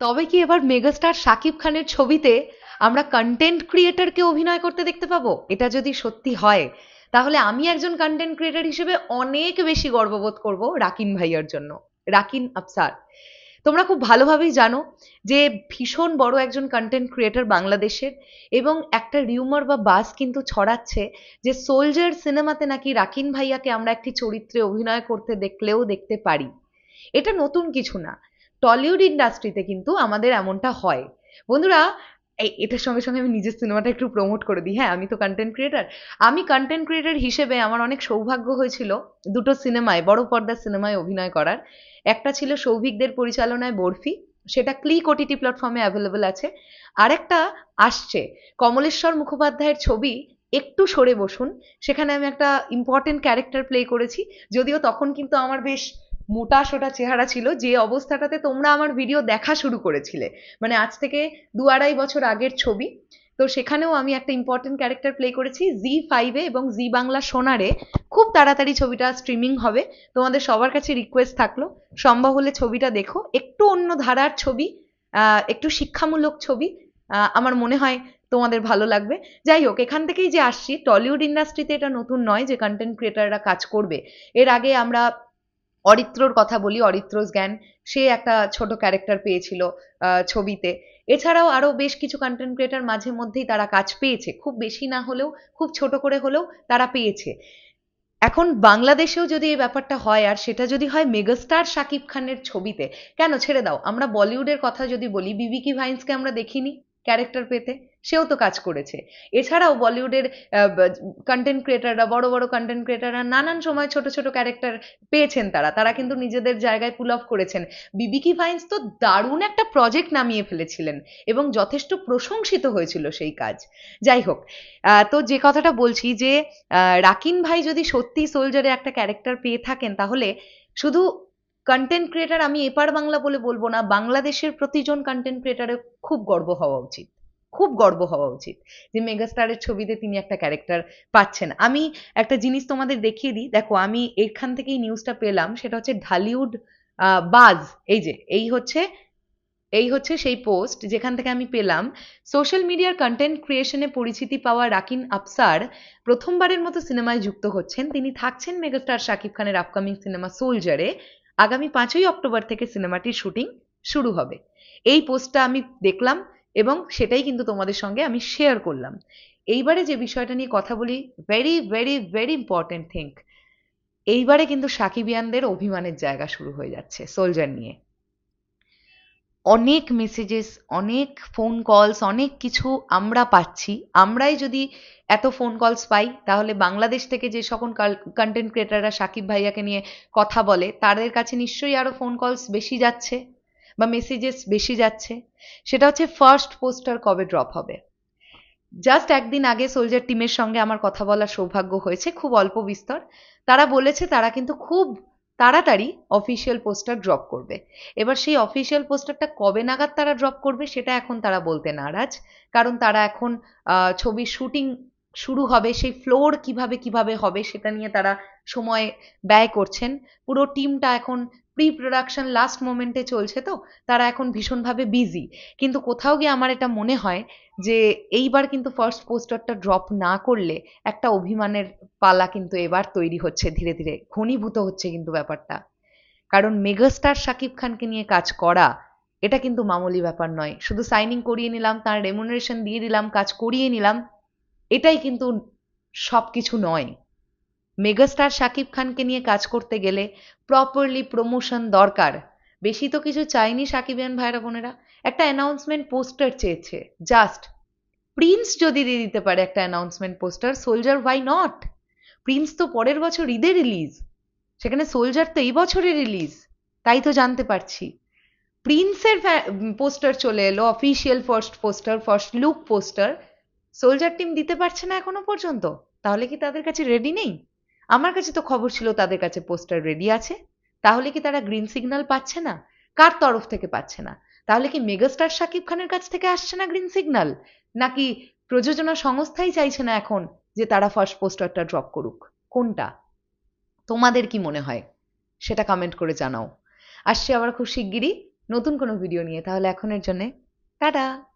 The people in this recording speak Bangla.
তবে কি এবার মেগাস্টার শাকিব খানের ছবিতে আমরা কন্টেন্ট ক্রিয়েটরকে অভিনয় করতে দেখতে পাবো? এটা যদি সত্যি হয়, তাহলে আমি একজন কন্টেন্ট ক্রিয়েটর হিসেবে অনেক বেশি গর্ববোধ করব রাকিন ভাইয়ার জন্য। রাকিন আফসার, তোমরা খুব ভালোভাবেই জানো যে ভীষণ বড় একজন কন্টেন্ট ক্রিয়েটর বাংলাদেশের এবং একটা রিউমার বা বাস কিন্তু ছড়াচ্ছে যে সোলজার সিনেমাতে নাকি রাকিন ভাইয়াকে আমরা একটি চরিত্রে অভিনয় করতে দেখলেও দেখতে পারি। এটা নতুন কিছু না। টলিউড ইন্ডাস্ট্রিতে কিন্তু আমাদের এমনটা হয়। বন্ধুরা, এই এটার সঙ্গে সঙ্গে আমি নিজের সিনেমাটা একটু প্রমোট করে দিই। হ্যাঁ আমি তো কন্টেন্ট ক্রিয়েটার আমি কন্টেন্ট ক্রিয়েটার হিসেবে আমার অনেক সৌভাগ্য হয়েছিল দুটো সিনেমায় বড় পর্দার সিনেমায় অভিনয় করার। একটা ছিল সৌভিকদের পরিচালনায় বরফি, সেটা ক্লিক ওটিটি প্ল্যাটফর্মে অ্যাভেলেবেল আছে। আরেকটা আসছে, কমলেশ্বর মুখোপাধ্যায়ের ছবি, একটু সরে বসুন। সেখানে আমি একটা ইম্পর্টেন্ট ক্যারেক্টার প্লে করেছি, যদিও তখন কিন্তু আমার বেশ মোটা সোটা চেহারা ছিল, যে অবস্থাটাতে তোমরা আমার ভিডিও দেখা শুরু করেছিলে। মানে আজ থেকে দু আড়াই বছর আগের ছবি। তো সেখানেও আমি একটা ইম্পর্টেন্ট ক্যারেক্টার প্লে করেছি জি ফাইভে এবং জি বাংলা সোনারে। খুব তাড়াতাড়ি ছবিটা স্ট্রিমিং হবে। তোমাদের সবার কাছে রিকোয়েস্ট থাকল, সম্ভব হলে ছবিটা দেখো। একটু অন্য ধারার ছবি একটু শিক্ষামূলক ছবি আমার মনে হয় তোমাদের ভালো লাগবে। যাই হোক, এখান থেকেই যে আসছি টলিউড ইন্ডাস্ট্রিতে এটা নতুন নয় যে কন্টেন্ট ক্রিয়েটাররা কাজ করবে। এর আগে আমরা অরিত্রর কথা বলি অরিত্র জ্ঞান। সে একটা ছোট ক্যারেক্টার পেয়েছিল ছবিতে। এছাড়াও আরও বেশ কিছু কন্টেন্ট ক্রিয়েটার মাঝে মধ্যেই তারা কাজ পেয়েছে। খুব বেশি না হলেও, খুব ছোট করে হলেও তারা পেয়েছে। এখন বাংলাদেশেও যদি এই ব্যাপারটা হয়, আর সেটা যদি হয় মেগাস্টার শাকিব খানের ছবিতে, কেন? ছেড়ে দাও। আমরা বলিউডের কথা যদি বলি, বিবিকি ভাইন্সকে আমরা দেখিনি ক্যারেক্টার পেতে। সেও তো কাজ করেছে। এছাড়াও বলিউডের কন্টেন্ট ক্রিয়েটাররা বড় বড় কন্টেন্ট ক্রিয়েটাররা নানান সময় ছোট ছোট ক্যারেক্টার পেয়েছেন তারা। তারা কিন্তু নিজেদের জায়গায় পুল অফ করেছেন। বিবিকি ফাইন্স তো দারুণ একটা প্রজেক্ট নামিয়ে ফেলেছিলেন এবং যথেষ্ট প্রশংসিত হয়েছিল সেই কাজ। যাই হোক তো যে কথাটা বলছি যে রাকিন ভাই যদি সত্যি সোলজারে একটা ক্যারেক্টার পেয়ে থাকেন তাহলে শুধু কন্টেন্ট ক্রিয়েটার আমি এপার বাংলা বলে বলব না, বাংলাদেশের প্রতিজন কন্টেন্ট ক্রিয়েটারের খুব গর্ব হওয়া উচিত। খুব গর্ব হওয়া উচিত যে মেগাস্টারের ছবিতে তিনি একটা ক্যারেক্টার পাচ্ছেন। আমি একটা জিনিস তোমাদের দেখিয়ে দিই। দেখো, আমি এখান থেকেই নিউজটা পেলাম, সেটা হচ্ছে ঢালিউড বাজ, এই যে, এই হচ্ছে এই হচ্ছে সেই পোস্ট যেখান থেকে আমি পেলাম। সোশ্যাল মিডিয়ার কন্টেন্ট ক্রিয়েশনে পরিচিতি পাওয়া রাকিন আফসার প্রথমবারের মতো সিনেমায় যুক্ত হচ্ছেন। তিনি থাকছেন মেগাস্টার শাকিব খানের আপকামিং সিনেমা সোলজারে আগামী পাঁচই অক্টোবর থেকে সিনেমাটির শুটিং শুরু হবে। এই পোস্টটা আমি দেখলাম। এবং সেটাই কিন্তু তোমাদের সঙ্গে আমি শেয়ার করলাম। এইবারে যে বিষয়টা নিয়ে কথা বলি very very very important think এইবারে কিন্তু সাকিবিয়ানদের অভিমানের জায়গা শুরু হয়ে যাচ্ছে সোলজার নিয়ে। অনেক মেসেজেস অনেক ফোন কলস অনেক কিছু আমরা পাচ্ছি। আমরাই যদি এত ফোন কলস পাই, তাহলে বাংলাদেশ থেকে যে সকল কন্টেন্ট ক্রিয়েটাররা সাকিব ভাইয়াকে নিয়ে কথা বলে, তাদের কাছে নিশ্চয়ই আরও ফোন কলস বেশি যাচ্ছে। বা মেসেজেস বেশি যাচ্ছে, সেটা হচ্ছে ফার্স্ট পোস্টার কবে ড্রপ হবে? জাস্ট একদিন আগে সোলজার টিমের সঙ্গে আমার কথা বলার সৌভাগ্য হয়েছে, খুব অল্প বিস্তর। তারা বলেছে তারা কিন্তু খুব তাড়াতাড়ি অফিসিয়াল পোস্টার ড্রপ করবে। এবার সেই অফিসিয়াল পোস্টারটা কবে নাগাদ তারা ড্রপ করবে, সেটা এখন তারা বলতে নারাজ। কারণ তারা এখন ছবির শুটিং শুরু হবে, সেই ফ্লোর কীভাবে কীভাবে হবে সেটা নিয়ে তারা সময় ব্যয় করছেন। পুরো টিমটা এখন প্রি প্রোডাকশন লাস্ট মোমেন্টে চলছে তো, তারা এখন ভীষণভাবে বিজি কিন্তু কোথাও গিয়ে আমার এটা মনে হয় যে এইবার কিন্তু ফার্স্ট পোস্টারটা ড্রপ না করলে একটা অভিমানের পালা কিন্তু এবার তৈরি হচ্ছে ধীরে ধীরে, ঘনীভূত হচ্ছে কিন্তু ব্যাপারটা। কারণ মেগাস্টার শাকিব খানকে নিয়ে কাজ করা, এটা কিন্তু মামুলি ব্যাপার নয়। শুধু সাইনিং করিয়ে নিলাম, তার রেমুনারেশন দিয়ে দিলাম, কাজ করিয়ে নিলাম এটাই কিন্তু সব কিছু নয়। মেগাস্টার শাকিব খানকে নিয়ে কাজ করতে গেলে প্রপারলি প্রমোশন দরকার। বেশি তো কিছু চাইনি সাকিবিয়ান ভাইরা বোনেরা। একটা অ্যানাউন্সমেন্ট পোস্টার চেয়েছে। জাস্ট প্রিন্স যদি দিয়ে দিতে পারে একটা announcement poster Soldier why not Prince তো পরের বছর ঈদে রিলিজ সেখানে সোলজার তো এই বছরে রিলিজ তাই তো জানতে পারছি। প্রিন্সের পোস্টার চলে এলো official first poster first look poster Soldier team দিতে পারছে না এখনও পর্যন্ত? তাহলে কি তাদের কাছে রেডি নেই? আমার কাছে তো খবর ছিল তাদের কাছে পোস্টার রেডি আছে। তাহলে কি তারা গ্রিন সিগন্যাল পাচ্ছে না? কার তরফ থেকে পাচ্ছে না? তাহলে কি মেগাস্টার শাকিব খানের কাছ থেকে আসছে না গ্রিন সিগন্যাল নাকি প্রযোজনা সংস্থাই চাইছে না এখন যে তারা ফার্স্ট পোস্টারটা ড্রপ করুক? কোনটা? তোমাদের কি মনে হয়? সেটা কমেন্ট করে জানাও। আসছে আবার খুব শিগগিরই নতুন কোনো ভিডিও নিয়ে। তাহলে এখনের জন্যে টাটা!